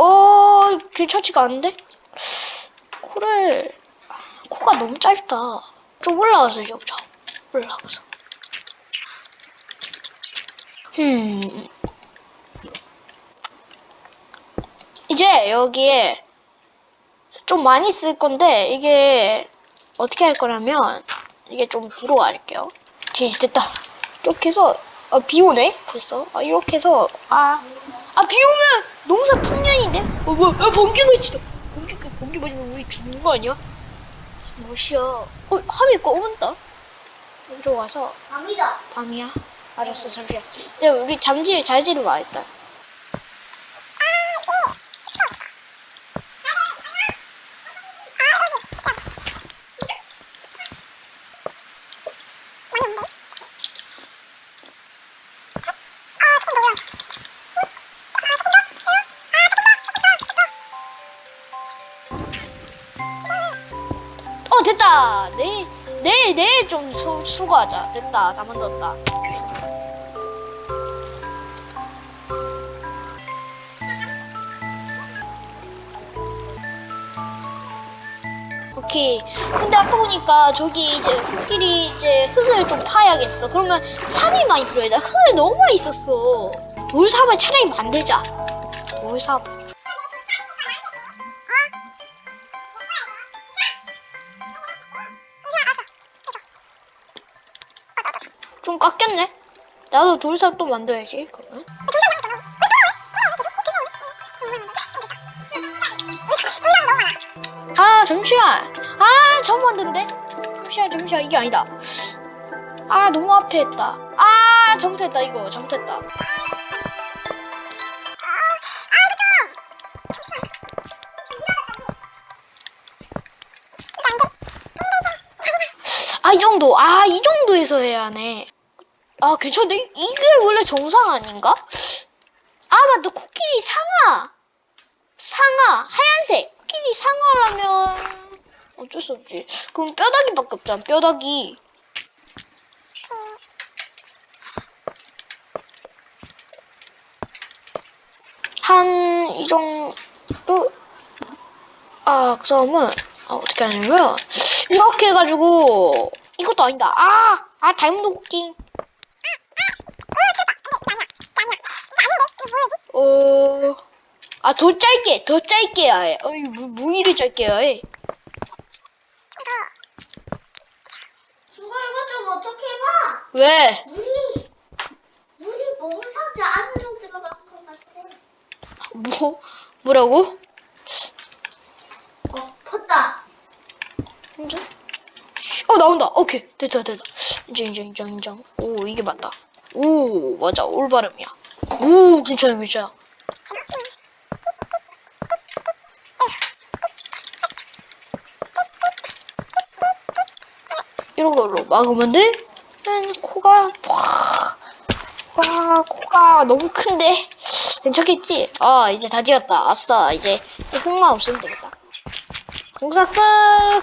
어, 괜찮지가 않은데? 코를, 코가 너무 짧다. 좀 올라가서 해보자. 올라가서. 음. 이제 여기에 좀 많이 쓸 건데, 이게 어떻게 할 거냐면, 이게 좀 부러 할게요. 오케이, 됐다. 이렇게 해서, 아, 비 오네? 됐어. 아, 이렇게 해서, 아, 아, 비 오면 농사 풍년인데? 어, 뭐야, 아, 번개가 진짜. 번개, 번개 맞으면 우리 죽는 거 아니야? 뭐시야. 어, 하늘 꺼온다. 여기로 와서, 밤이다. 밤이야. 알았어, 잠시만. 야, 우리 잠지, 잘지를 와, 일단. 어, 됐다! 내일, 내일, 내일 좀 수, 수고하자. 됐다. 다 만들었다. 오케이. 근데 아까 보니까 저기 이제 코끼리 이제 흙을 좀 파야겠어. 그러면 삽이 많이 필요해. 나 흙이 너무 많이 있었어. 돌삽을 차라리 만들자. 돌삽. 나도 돌삽 또 만들어야지. 그러면. 아 잠시만. 아 처음 만든데. 잠시만 잠시만 이게 아니다. 아 너무 앞에 했다. 아 잘못했다 이거 잘못했다. 아 이 정도. 아 이 정도에서 해야 하네. 아 괜찮네. 이게 원래 정상 아닌가? 아 맞다 코끼리 상아. 상아 하얀색. 코끼리 상아라면 어쩔 수 없지. 그럼 뼈다귀밖에 없잖아. 뼈다귀. 한 이 정도. 아 그러면 아, 어떻게 하냐면 이렇게 해가지고 이것도 아니다. 아, 아 다이몬드 코끼. 어, 아, 더 짧게, 더 짧게 해야 해. 어이, 무, 무의를 짧게 해야 해. 중거 이거 좀 어떻게 해봐. 왜? 물이 물이 몸 상자 안으로 들어간 것 같아. 뭐, 뭐라고? 어, 컸다. 인정? 어, 나온다. 오케이. 됐다, 됐다. 인정, 인정, 인정, 인정. 오, 이게 맞다. 오, 맞아. 올바름이야. 오, 괜찮아, 괜찮아. 이런 걸로 막으면 돼? 난 코가, 와, 와, 코가 너무 큰데? 괜찮겠지? 아, 이제 다 지었다. 아싸, 이제 흙만 없으면 되겠다. 공사 끝!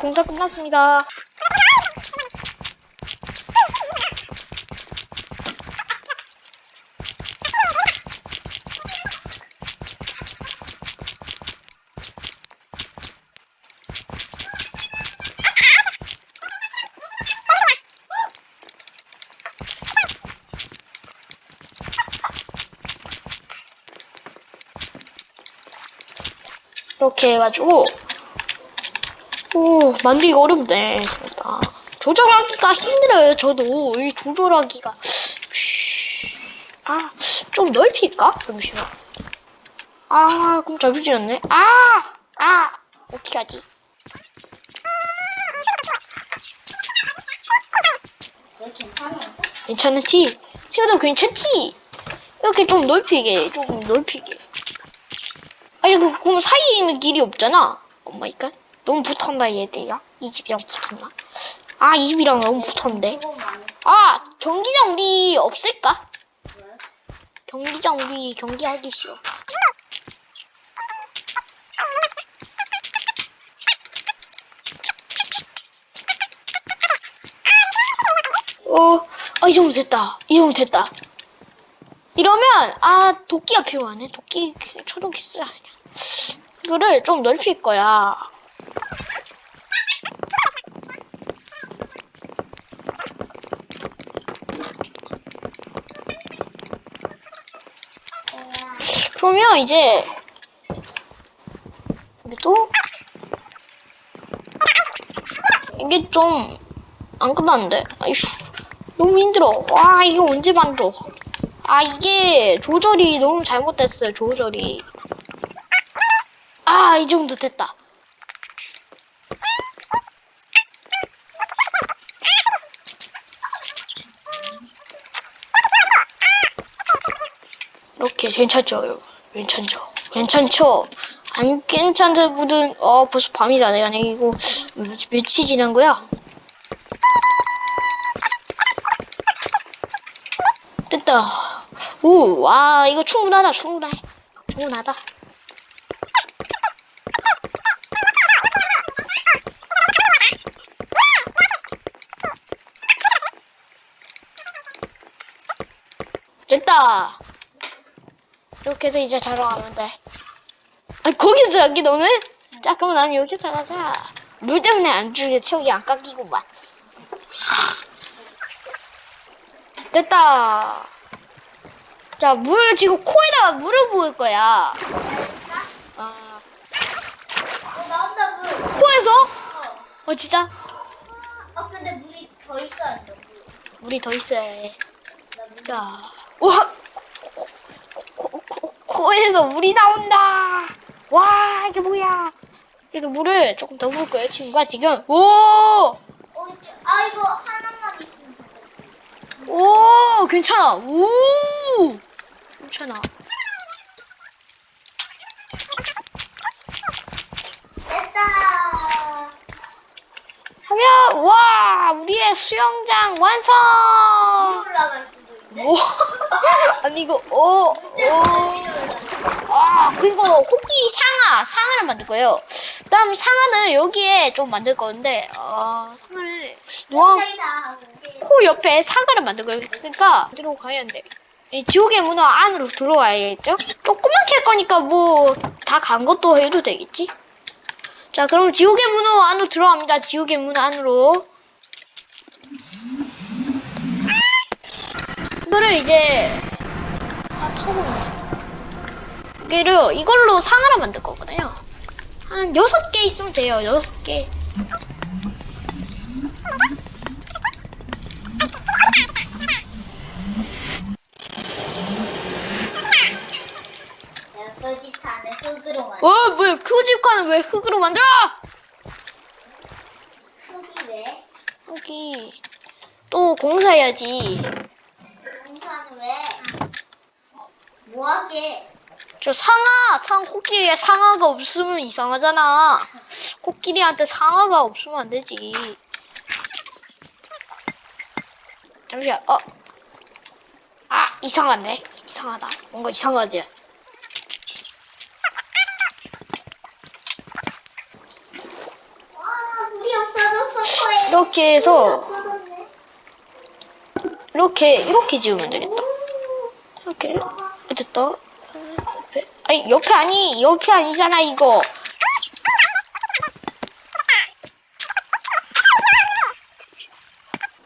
공사 끝났습니다. 이렇게 해가지고. 오 만들기가 어렵네 생각보다. 조절하기가 힘들어요 저도. 이 조절하기가. 아 좀 넓힐까? 잠시만. 아 그럼 잘 부지었네. 아 아 어떻게 하지? 괜찮지? 생각보다 괜찮지? 이렇게 좀 넓히게 조금 넓히게 아니 그 그럼 사이에 있는 길이 없잖아 오마이갓 너무 붙었나 얘들이랑 이 집이랑 붙었나 아 이 집이랑 너무 붙었는데. 아 경기장 우리 없앨까 왜? 경기장 우리 경기하기 싫어 어, 아, 이 정도 됐다. 이 정도 됐다. 이러면 아 도끼가 필요하네. 도끼 초록이 쓰라 그냥. 이거를 좀 넓힐 거야. 그러면 이제 이게 또 이게 좀 안 끝났는데? 아이씨 너무 힘들어. 와 이거 언제 만들어? 아 이게 조절이 너무 잘못됐어요 조절이 아 이 정도 됐다. 이렇게 괜찮죠 여러분? 괜찮죠? 괜찮죠? 안 괜찮은 분은 어 벌써 밤이다 내가 이거 몇, 며칠 지난 거야? 됐다. 오 와 이거 충분하다 충분해. 충분하다 됐다 이렇게 해서 이제 자러 가면 돼. 아 거기서 여기 너는? 자 그럼 나는 여기서 가자. 물 때문에 안 줄게 체력이 안 깎이고만. 됐다. 자 물 지금 코에다가 물을 부을 거야. 아 어, 나온다, 물. 코에서? 어. 어 진짜? 어, 근데 물이 더 있어야 돼, 물. 물이 더 있어야 해. 자, 와, 코, 코, 코, 코, 코 에서 물이 나온다. 와, 이게 뭐야? 그래서 물을 조금 더 부을 거예요, 친구가 지금. 오, 어, 이제- 아, 이거 하나만 있으면 돼. 오, 괜찮아. 오, 괜찮아. 됐다. 하면 와, 우리의 수영장 완성. 수도 있네. 오, 아니 이거 오, 오. 아, 그리고 코끼리 상아, 상아를 만들 거예요. 그다음 상아는 여기에 좀 만들 건데, 아, 상아를 노아 다코 옆에 상아를 만들 거예요. 그러니까 어디로 가야 돼? 이 지옥의 문화 안으로 들어와야겠죠? 조그맣게 할 거니까 뭐 다 간 것도 해도 되겠지? 자, 그럼 지옥의 문화 안으로 들어갑니다. 지옥의 문화 안으로. 이거를 이제 다 타고 이게를 이걸로 상하를 만들 거거든요. 한 여섯 개 있으면 돼요. 여섯 개. 흙으로 만 어, 뭐야? 그 집가는 왜 흙으로 만들어? 흙이 왜? 여기 또 공사해야지. 공사는 왜? 뭐하게? 저 상아, 상 코끼리에 상아가 없으면 이상하잖아. 코끼리한테 상아가 없으면 안 되지. 잠시만, 어. 아, 이상한데? 이상하다. 뭔가 이상하지? 와, 물이 없어졌어, 코에. 이렇게 해서. 이렇게, 이렇게 지으면 되겠다. 오. 이렇게. 됐다. 옆에. 아니, 옆에 아니, 옆에 아니잖아, 이거.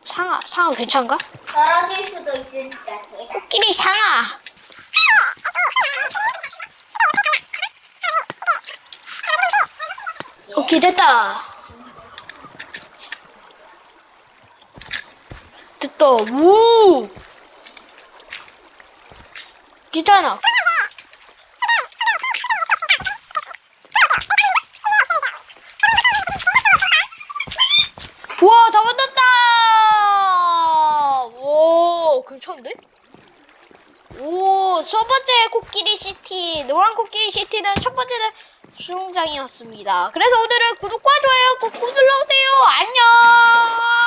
상아, 상아 괜찮은가? 떨어질 수도 있으니까. 코끼리 상아. 오케이, 됐다. 됐다. 오! 괜찮아. 와, 다 만났다! 오, 괜찮은데? 오, 첫 번째 코끼리 시티, 노란 코끼리 시티는 첫 번째는 수영장이었습니다. 그래서 오늘은 구독과 좋아요 꾹꾹 눌러주세요. 안녕!